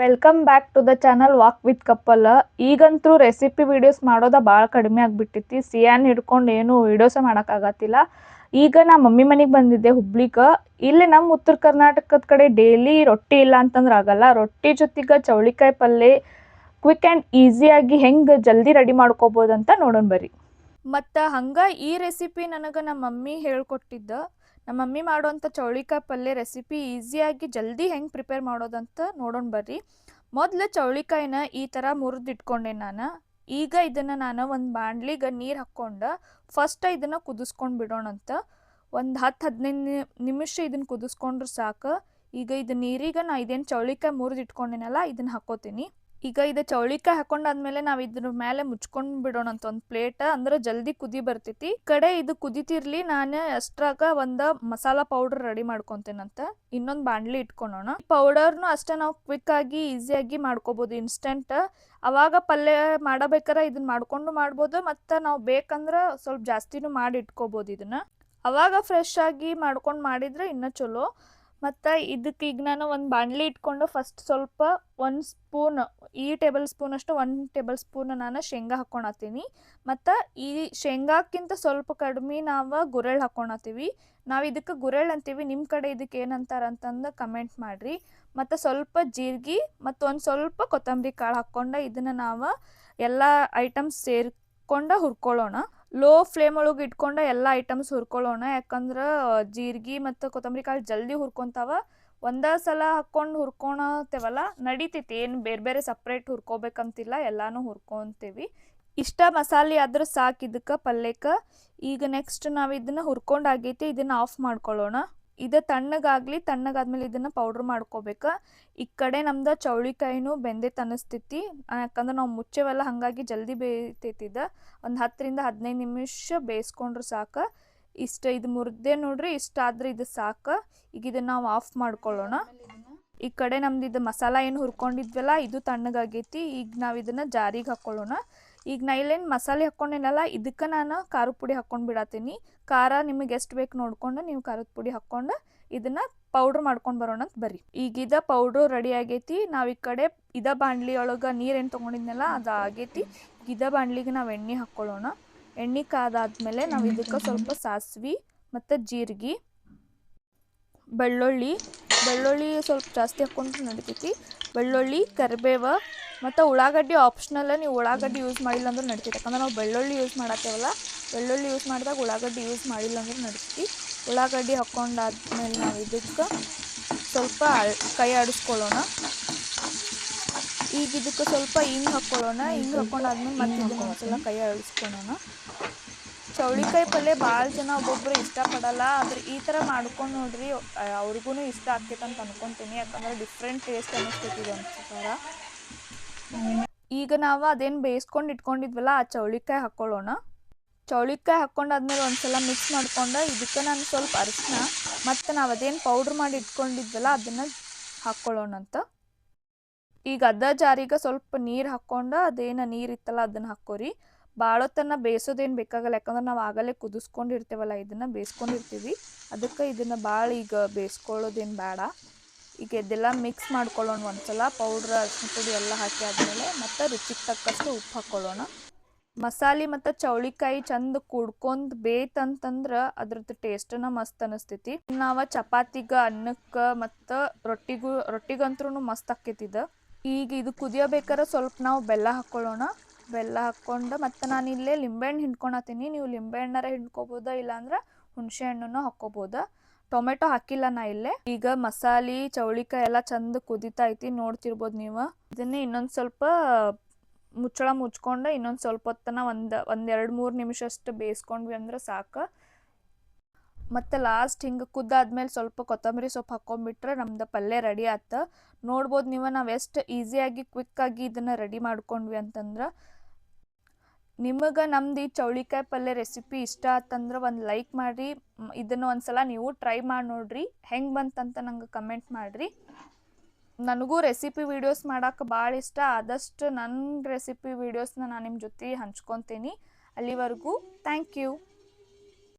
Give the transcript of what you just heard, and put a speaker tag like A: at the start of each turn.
A: Welcome back to the channel walk with couple ಈಗಂತೂ recipe videos ಮಾಡೋದ ಭಾಳ ಕಡಿಮೆ ಆಗಿಬಿಟ್ಟೈತಿ ಸಿಯಾನ್ ಹಿಡ್ಕೊಂಡು ಏನು ವಿಡಿಯೋಸ ಮಾಡೋಕ್ಕಾಗತ್ತಿಲ್ಲ ಈಗ ನಾ ಮಮ್ಮಿ ಮನೆಗೆ ಬಂದಿದ್ದೆ ಹುಬ್ಳಿಗೆ. ಇಲ್ಲಿ ನಮ್ಮ ಉತ್ತರ ಕರ್ನಾಟಕದ ಕಡೆ ಡೈಲಿ ರೊಟ್ಟಿ ಇಲ್ಲ ಅಂತಂದ್ರೆ ಆಗಲ್ಲ. ರೊಟ್ಟಿ ಜೊತೆಗೆ ಚೌಳಿಕಾಯಿ ಪಲ್ಯ ಕ್ವಿಕ್ ಆ್ಯಂಡ್ ಈಸಿಯಾಗಿ ಹೆಂಗೆ ಜಲ್ದಿ ರೆಡಿ ಮಾಡ್ಕೋಬೋದು ಅಂತ ನೋಡೋಣ ಬರ್ರಿ. ಮತ್ತು ಹಂಗೆ ಈ ರೆಸಿಪಿ ನನಗೆ ನಮ್ಮ ಮಮ್ಮಿ ಹೇಳ್ಕೊಟ್ಟಿದ್ದ. ನಮ್ಮ ಮಮ್ಮಿ ಮಾಡುವಂಥ ಚೌಳಿಕಾಯಿ ಪಲ್ಯ ರೆಸಿಪಿ ಈಸಿಯಾಗಿ ಜಲ್ದಿ ಹೆಂಗೆ ಪ್ರಿಪೇರ್ ಮಾಡೋದಂತ ನೋಡೋಣ ಬರ್ರಿ. ಮೊದಲು ಚೌಳಿಕಾಯಿನ ಈ ಥರ ಮುರಿದು ಇಟ್ಕೊಂಡೆ ನಾನು. ಈಗ ಇದನ್ನು ನಾನು ಒಂದು ಬಾಣ್ಲಿಗೆ ನೀರು ಹಾಕ್ಕೊಂಡು ಫಸ್ಟ್ ಇದನ್ನು ಕುದಿಸ್ಕೊಂಡು ಬಿಡೋಣಂತ ಒಂದು ಹತ್ತು ಹದಿನೈದು ನಿಮಿಷ ಇದನ್ನು ಕುದಿಸ್ಕೊಂಡ್ರೆ ಸಾಕು. ಈಗ ಇದು ನೀರಿಗೆ ನಾ ಇದೇನು ಚೌಳಿಕಾಯಿ ಮುರಿದು ಇಟ್ಕೊಂಡಿನಲ್ಲ ಇದನ್ನು ಹಾಕೋತೀನಿ. ಈಗ ಇದು ಚೌಳಿಕಾಯಿ ಹಾಕೊಂಡಾದ್ಮೇಲೆ ನಾವು ಇದ್ರ ಮೇಲೆ ಮುಚ್ಕೊಂಡ್ ಬಿಡೋಣ ಅಂತ ಒಂದು ಪ್ಲೇಟ್, ಅಂದ್ರೆ ಜಲ್ದಿ ಕುದಿ ಬರ್ತೈತಿ. ಕಡೆ ಇದು ಕುದಿತಿರ್ಲಿ, ನಾನು ಅಷ್ಟ್ರಾಗ ಒಂದ ಮಸಾಲಾ ಪೌಡರ್ ರೆಡಿ ಮಾಡ್ಕೊಂತೇನಂತ. ಇನ್ನೊಂದು ಬಾಣ್ಲಿ ಇಟ್ಕೊಳೋಣ. ಪೌಡರ್ನು ಅಷ್ಟೇ ನಾವು ಕ್ವಿಕ್ ಆಗಿ ಈಸಿಯಾಗಿ ಮಾಡ್ಕೋಬಹುದು ಇನ್ಸ್ಟೆಂಟ್ ಅವಾಗ ಪಲ್ಯ ಮಾಡಬೇಕಾರ ಇದನ್ನ ಮಾಡ್ಕೊಂಡು ಮಾಡ್ಬೋದು, ಮತ್ತ ನಾವು ಬೇಕಂದ್ರೆ ಸ್ವಲ್ಪ ಜಾಸ್ತಿನೂ ಮಾಡಿ ಇಟ್ಕೋಬೋದು ಇದನ್ನ. ಅವಾಗ ಫ್ರೆಶ್ ಆಗಿ ಮಾಡ್ಕೊಂಡು ಮಾಡಿದ್ರೆ ಇನ್ನೂ ಚಲೋ. ಮತ್ತು ಇದಕ್ಕೆ ಈಗ ನಾನು ಒಂದು ಬಾಣಲಿ ಇಟ್ಕೊಂಡು ಫಸ್ಟ್ ಸ್ವಲ್ಪ ಒಂದು ಸ್ಪೂನ್, ಈ ಟೇಬಲ್ ಸ್ಪೂನ್ ಅಷ್ಟು ಒಂದು ಟೇಬಲ್ ಸ್ಪೂನ್ ನಾನು ಶೇಂಗಾ ಹಾಕ್ಕೊಳತ್ತೀನಿ ಮತ್ತು ಈ ಶೇಂಗಾಕ್ಕಿಂತ ಸ್ವಲ್ಪ ಕಡಿಮೆ ನಾವು ಗುರೆಳ್ ಹಾಕ್ಕೊಳತ್ತೀವಿ ನಾವು ಇದಕ್ಕೆ ಗುರೆಳ್ ಅಂತೀವಿ. ನಿಮ್ಮ ಕಡೆ ಇದಕ್ಕೆ ಏನಂತಾರೆ ಅಂತಂದು ಕಮೆಂಟ್ ಮಾಡಿರಿ. ಮತ್ತು ಸ್ವಲ್ಪ ಜೀರಿಗೆ ಮತ್ತು ಒಂದು ಸ್ವಲ್ಪ ಕೊತ್ತಂಬರಿ ಕಾಳು ಹಾಕ್ಕೊಂಡು ಇದನ್ನು ನಾವು ಎಲ್ಲ ಐಟಮ್ಸ್ ಸೇರ್ಕೊಂಡು ಹುರ್ಕೊಳ್ಳೋಣ. ಲೋ ಫ್ಲೇಮ್ ಒಳಗೆ ಇಟ್ಕೊಂಡು ಎಲ್ಲ ಐಟಮ್ಸ್ ಹುರ್ಕೊಳ್ಳೋಣ. ಯಾಕಂದ್ರೆ ಜೀರಿಗೆ ಮತ್ತು ಕೊತ್ತಂಬರಿ ಕಾಳು ಜಲ್ದಿ ಹುರ್ಕೊಂತಾವ. ಒಂದೇ ಸಲ ಹಾಕ್ಕೊಂಡು ಹುರ್ಕೊಳತ್ತೇವಲ್ಲ ನಡಿತೈತಿ. ಏನು ಬೇರೆ ಬೇರೆ ಸಪ್ರೇಟ್ ಹುರ್ಕೋಬೇಕಂತಿಲ್ಲ, ಎಲ್ಲಾನು ಹುರ್ಕೊತೀವಿ. ಇಷ್ಟ ಮಸಾಲೆ ಆದ್ರೆ ಸಾಕು ಇದಕ್ಕೆ, ಪಲ್ಯಕ್ಕೆ. ಈಗ ನೆಕ್ಸ್ಟ್ ನಾವು ಇದನ್ನು ಹುರ್ಕೊಂಡಾಗೈತಿ ಇದನ್ನು ಆಫ್ ಮಾಡ್ಕೊಳ್ಳೋಣ. ಇದು ತಣ್ಣಗಾಗಲಿ, ತಣ್ಣಗಾದ್ಮೇಲೆ ಇದನ್ನು ಪೌಡ್ರ್ ಮಾಡ್ಕೋಬೇಕು. ಈ ಕಡೆ ನಮ್ದು ಚೌಳಿಕಾಯಿನೂ ಬೆಂದೆ ತನಿಸ್ತೈತಿ ಯಾಕಂದ್ರೆ ನಾವು ಮುಚ್ಚೆವಲ್ಲ ಹಾಗಾಗಿ ಜಲ್ದಿ ಬೇಯ್ತೈತಿದ ಒಂದು ಹತ್ತರಿಂದ ಹದಿನೈದು ನಿಮಿಷ ಬೇಯಿಸ್ಕೊಂಡ್ರೆ ಸಾಕು. ಇಷ್ಟ ಇದು ಮುರ್ದೆ ನೋಡ್ರಿ, ಇಷ್ಟ ಆದ್ರೆ ಇದು ಸಾಕು. ಈಗ ಇದನ್ನು ನಾವು ಆಫ್ ಮಾಡ್ಕೊಳ್ಳೋಣ. ಈ ಕಡೆ ನಮ್ದು ಇದು ಮಸಾಲ ಏನು ಹುರ್ಕೊಂಡಿದ್ವಲ್ಲ, ಇದು ತಣ್ಣಗಾಗೈತಿ. ಈಗ ನಾವು ಇದನ್ನು ಜಾರಿಗೆ ಹಾಕ್ಕೊಳ್ಳೋಣ ಈಗ ನಾ ಇಲ್ಲೇನು ಮಸಾಲೆ ಹಾಕ್ಕೊಂಡೇನಲ್ಲ, ಇದಕ್ಕೆ ನಾನು ಖಾರದ ಪುಡಿ ಹಾಕ್ಕೊಂಡು ಬಿಡತ್ತೀನಿ ಖಾರ ನಿಮಗೆ ಎಷ್ಟು ಬೇಕು ನೋಡ್ಕೊಂಡು ನೀವು ಖಾರದ ಪುಡಿ ಹಾಕ್ಕೊಂಡು ಇದನ್ನು ಪೌಡ್ರ್ ಮಾಡ್ಕೊಂಡು ಬರೋಣ ಅಂತ ಬರ್ರಿ. ಈಗ ಇದ ಪೌಡ್ರು ರೆಡಿ ಆಗೈತಿ. ನಾವು ಈ ಕಡೆ ಇದ ಬಾಣಲಿ ಒಳಗೆ ನೀರೇನು ತೊಗೊಂಡಿದ್ನಲ್ಲ, ಅದು ಆಗೈತಿ. ಇದ ಬಾಣಲಿಗೆ ನಾವು ಎಣ್ಣೆ ಹಾಕ್ಕೊಳ್ಳೋಣ. ಎಣ್ಣೆ ಕಾದಾದ್ಮೇಲೆ ನಾವು ಇದಕ್ಕೆ ಸ್ವಲ್ಪ ಸಾಸಿವೆ ಮತ್ತು ಜೀರಿಗೆ, ಬೆಳ್ಳುಳ್ಳಿ. ಬೆಳ್ಳುಳ್ಳಿ ಸ್ವಲ್ಪ ಜಾಸ್ತಿ ಹಾಕ್ಕೊಂಡು ನಡಿತೈತಿ. ಬೆಳ್ಳುಳ್ಳಿ, ಕರಿಬೇವು ಮತ್ತು ಉಳ್ಳಾಗಡ್ಡಿ ಆಪ್ಷನಲ್ಲೇ ನೀವು ಉಳ್ಳಾಗಡ್ಡಿ ಯೂಸ್ ಮಾಡಿಲ್ಲ ಅಂದ್ರೆ ನಡಿತೈತಿ. ಯಾಕಂದ್ರೆ ನಾವು ಬೆಳ್ಳುಳ್ಳಿ ಯೂಸ್ ಮಾಡತ್ತೇವಲ್ಲ ಬೆಳ್ಳುಳ್ಳಿ ಯೂಸ್ ಮಾಡಿದಾಗ ಉಳ್ಳಾಗಡ್ಡಿ ಯೂಸ್ ಮಾಡಿಲ್ಲ ಅಂದ್ರೆ ನಡಿತೈತಿ. ಉಳ್ಳಾಗಡ್ಡಿ ಹಾಕ್ಕೊಂಡಾದ್ಮೇಲೆ ನಾವು ಇದಕ್ಕೆ ಸ್ವಲ್ಪ ಕೈ ಆಡಿಸ್ಕೊಳ್ಳೋಣ ಈಗ ಇದಕ್ಕೆ ಸ್ವಲ್ಪ ಹಿಂಗೆ ಹಾಕ್ಕೊಳ್ಳೋಣ ಹಿಂಗೆ ಹಾಕ್ಕೊಂಡಾದ್ಮೇಲೆ ಮತ್ತೆ ಇದನ್ನು ಒಂದ್ಸಲ ಕೈ ಆಡಿಸ್ಕೊಳ್ಳೋಣ ಚೌಳಿಕಾಯಿ ಪಲ್ಯ ಭಾಳ ಜನ ಒಬ್ಬೊಬ್ಬರು ಇಷ್ಟಪಡಲ್ಲ. ಆದ್ರೆ ಈ ಥರ ಮಾಡ್ಕೊಂಡು ನೋಡ್ರಿ ಅವ್ರಿಗೂ ಇಷ್ಟ ಆಗ್ತೈತೆ ಅಂತ ಅನ್ಕೊಂತೀನಿ. ಯಾಕಂದ್ರೆ ಡಿಫ್ರೆಂಟ್ ಟೇಸ್ಟ್ ಅನ್ನಿಸ್ತೈತಿ ಇದು ಅನ್ಸುತ್ತಾರ ಈಗ ನಾವು ಅದೇನು ಬೇಯಿಸ್ಕೊಂಡು ಇಟ್ಕೊಂಡಿದ್ವಲ್ಲ, ಆ ಚೌಳಿಕಾಯಿ ಹಾಕ್ಕೊಳ್ಳೋಣ ಚೌಳಿಕಾಯಿ ಹಾಕ್ಕೊಂಡಾದ್ಮೇಲೆ ಒಂದ್ಸಲ ಮಿಕ್ಸ್ ಮಾಡ್ಕೊಂಡು ಇದಕ್ಕೆ ನಾನು ಸ್ವಲ್ಪ ಅರಿಶಿನ, ಮತ್ತು ನಾವು ಅದೇನು ಪೌಡ್ರ್ ಮಾಡಿ ಇಟ್ಕೊಂಡಿದ್ವಲ್ಲ, ಅದನ್ನು ಹಾಕ್ಕೊಳ್ಳೋಣಂತ ಈಗ ಅದ ಜಾರಿಗೆ ಸ್ವಲ್ಪ ನೀರು ಹಾಕ್ಕೊಂಡು ಅದೇನು ನೀರು ಇತ್ತಲ್ಲ, ಅದನ್ನು ಹಾಕ್ಕೋರಿ. ಭಾಳೊತ್ತನ್ನ ಬೇಯಿಸೋದೇನು ಬೇಕಾಗಲ್ಲ, ಯಾಕಂದ್ರೆ ನಾವು ಆಗಲೇ ಕುದಿಸ್ಕೊಂಡಿರ್ತೇವಲ್ಲ, ಇದನ್ನು ಬೇಯಿಸ್ಕೊಂಡಿರ್ತೀವಿ. ಅದಕ್ಕೆ ಇದನ್ನು ಭಾಳ ಈಗ ಬೇಯಿಸ್ಕೊಳ್ಳೋದೇನು ಬೇಡ. ಈಗ ಇದೆಲ್ಲ ಮಿಕ್ಸ್ ಮಾಡ್ಕೊಳ್ಳೋಣ ಒಂದ್ಸಲ. ಪೌಡ್ರ್ ಅರಿಶಿನ ಪುಡಿ ಎಲ್ಲ ಹಾಕಿ ಆದಮೇಲೆ ಮತ್ತು ರುಚಿಗೆ ತಕ್ಕಷ್ಟು ಉಪ್ಪು ಹಾಕ್ಕೊಳ್ಳೋಣ ಮಸಾಲೆ ಮತ್ತು ಚೌಳಿಕಾಯಿ ಚಂದ ಕುಡ್ಕೊಂಡು ಬೇತಂತಂದ್ರೆ ಅದ್ರದ್ದು ಟೇಸ್ಟನ ಮಸ್ತ್ ಅನಿಸ್ತೈತಿ. ನಾವು ಚಪಾತಿಗೆ, ಅನ್ನಕ್ಕೆ ಮತ್ತು ರೊಟ್ಟಿಗೂ ರೊಟ್ಟಿಗಂತ್ರೂ ಮಸ್ತ್ ಆಕೈತಿದ ಈಗ ಇದು ಕುದಿಯಬೇಕಾದ್ರೆ ಸ್ವಲ್ಪ ನಾವು ಬೆಲ್ಲ ಹಾಕ್ಕೊಳ್ಳೋಣ ಬೆಲ್ಲ ಹಾಕ್ಕೊಂಡು ಮತ್ತು ನಾನು ಇಲ್ಲೇ ಲಿಂಬೆಹಣ್ಣು ಹಿಂಡ್ಕೊಳತ್ತೀನಿ ನೀವು ಲಿಂಬೆಹಣ್ಣಾರ ಹಿಂಡ್ಕೋಬೋದ ಇಲ್ಲಾಂದ್ರೆ ಹುಣಸೆ ಹಣ್ಣನ್ನು ಹಾಕ್ಕೋಬೋದ. ಟೊಮೆಟೊ ಹಾಕಿಲ್ಲ ನಾ ಇಲ್ಲೇ. ಈಗ ಮಸಾಲೆ, ಚೌಳಿಕಾಯಿ ಎಲ್ಲ ಚಂದ ಕುದಿತಾ ಐತಿ, ನೋಡ್ತಿರ್ಬೋದು ನೀವು. ಇದನ್ನೇ ಇನ್ನೊಂದು ಸ್ವಲ್ಪ ಮುಚ್ಚಳ ಮುಚ್ಕೊಂಡು ಇನ್ನೊಂದು ಸ್ವಲ್ಪ ಹೊತ್ತನ ಒಂದು ಒಂದೆರಡು ಮೂರು ನಿಮಿಷ ಅಷ್ಟು ಬೇಯಿಸ್ಕೊಂಡ್ವಿ ಅಂದ್ರೆ ಸಾಕು. ಮತ್ತು ಲಾಸ್ಟ್ ಹಿಂಗೆ ಕುದ್ದಾದ್ಮೇಲೆ ಸ್ವಲ್ಪ ಕೊತ್ತಂಬರಿ ಸೊಪ್ಪು ಹಾಕ್ಕೊಂಬಿಟ್ರೆ ನಮ್ದು ಪಲ್ಯ ರೆಡಿ ಆತ. ನೋಡ್ಬೋದು ನೀವು ನಾವು ಎಷ್ಟು ಈಸಿಯಾಗಿ ಕ್ವಿಕ್ಕಾಗಿ ಇದನ್ನು ರೆಡಿ ಮಾಡ್ಕೊಂಡ್ವಿ ಅಂತಂದ್ರೆ ನಿಮಗೆ ನಮ್ದು ಈ ಚೌಳಿಕಾಯಿ ಪಲ್ಯ ರೆಸಿಪಿ ಇಷ್ಟ ಆತಂದ್ರೆ ಒಂದು ಲೈಕ್ ಮಾಡಿರಿ. ಇದನ್ನು ಒಂದ್ಸಲ ನೀವು ಟ್ರೈ ಮಾಡಿ ನೋಡ್ರಿ. ಹೆಂಗೆ ಬಂತಂತ ನಂಗೆ ಕಮೆಂಟ್ ಮಾಡಿರಿ. ನನಗೂ ರೆಸಿಪಿ ವೀಡಿಯೋಸ್ ಮಾಡೋಕೆ ಭಾಳ ಇಷ್ಟ. ಆದಷ್ಟು ನನ್ನ ರೆಸಿಪಿ ವೀಡಿಯೋಸ್ನ ನಾನು ನಿಮ್ಮ ಜೊತೆ ಹಂಚ್ಕೊತೀನಿ. ಅಲ್ಲಿವರೆಗೂ ಥ್ಯಾಂಕ್ ಯು